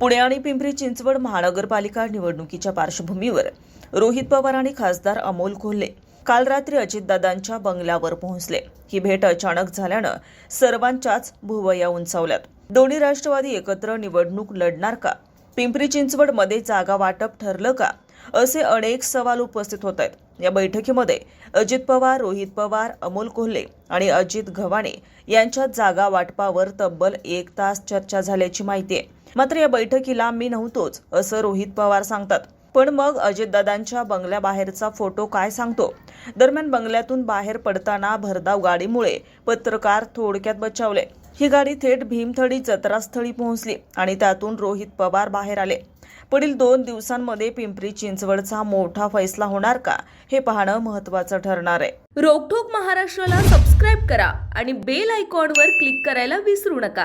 पुणे आणि पिंपरी चिंचवड महानगरपालिका निवडणुकीच्या पार्श्वभूमीवर रोहित पवार आणि खासदार अमोल कोल्हे काल रात्री अजितदादांच्या बंगल्यावर पोहोचले. ही भेट अचानक झाल्यानं सर्वांच्याच भुवया उंचावल्यात. दोन्ही राष्ट्रवादी एकत्र निवडणूक लढणार का? पिंपरी चिंचवडमध्ये जागा वाटप ठरलं का? असे अनेक सवाल उपस्थित होत आहेत. या बैठकीमध्ये अजित पवार रोहित पवार अमोल कोल्हे आणि अजित घवाणे यांच्यात जागा वाटपावर तब्बल एक तास चर्चा झाल्याची माहिती आहे. मात्र या बैठकीला मी नव्हतोच असं रोहित पवार सांगतात. पण मग अजितदादांच्या बंगल्याबाहेरचा फोटो काय सांगतो? दरम्यान बंगल्यातून बाहेर पडताना भरधाव गाडीमुळे पत्रकार थोडक्यात बचावले. ही गाडी थेट भीमथडी जत्रास्थळी पोहोचली आणि त्यातून रोहित पवार बाहेर आले. पुढील दोन दिवसांमध्ये पिंपरी चिंचवडचा मोठा फैसला होणार का? हे पाहणं महत्वाचं ठरणार आहे. रोकठोक महाराष्ट्राला सबस्क्राईब करा आणि बेल आयकॉनवर क्लिक करायला विसरू नका.